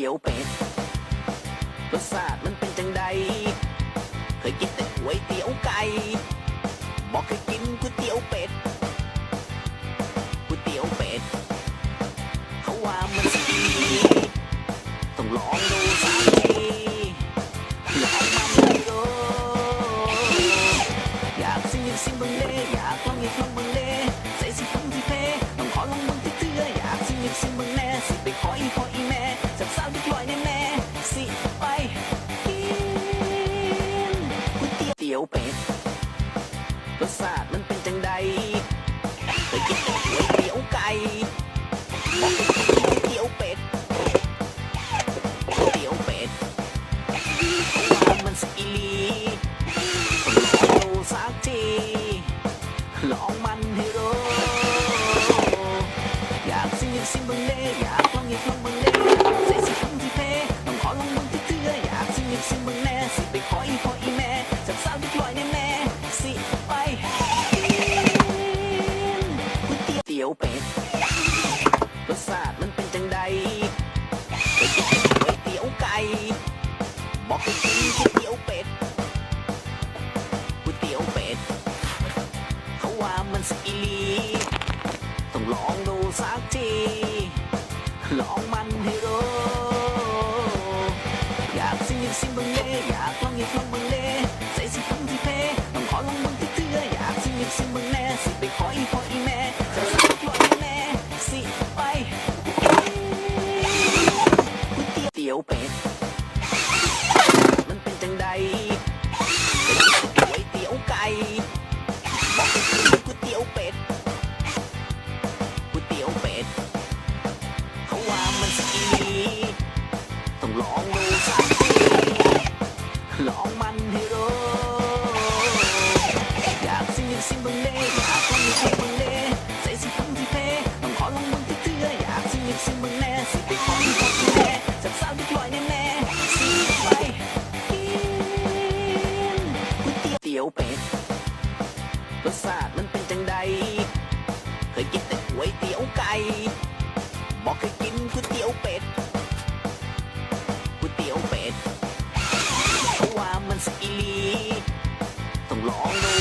ตี๋ยวเป็ดรสชาติมันเป็นจังใด เคยกินแต่ก๋วยเตี๋ยวไก่บอกเคยกินก๋วยเตี๋ยวเป็ดก๋วยเตี๋ยวเป็ด เขาว่ามันสีต้องลองดูสักทีลองมันเลยดูอยากซิมอยากซิมบังเล่อยากลองอยากลอง รสชาติมันเป็นจังใดเคยกินก๋วยเตี๋ยวไก่ก๋วยเตี๋ยวเป็ดก๋วยเตี๋ยวเป็ดเขาว่ามันสอีหลีลองดูสักทีลองมันให้รู้อยากซิมอยากซิมบังเล่อยากลองอยากลองบังเล่ใส่สิคำที่เพต้องขอลองบังที่เตืออยากซิมอยากซิมบังแน่สิไปขออีพออี ก๋วยเตี๋ยวเป็ดก๋วยเตี๋ยวเป็ดเขาว่ามันสกิลีต้องลองดูสักที ลองมันให้รู้ ยเตี๋ยวเป็ดรสชาติมันเป็นจังใด เคยกินแต่ก๋วยเตี๋ยวไก่บอกเคยกินก๋วยเตี๋ยวเป็ดก๋วยเตี๋ยวเป็ดเพราะว่ามันสกิลีต้องลองดู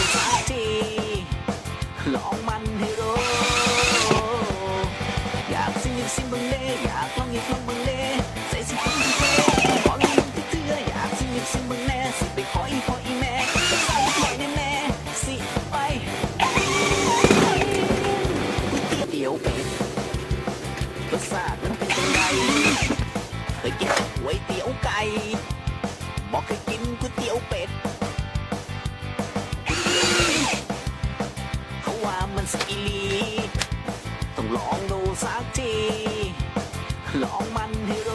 นสอีลีต้องลองดูสักที ลองมันให้รู้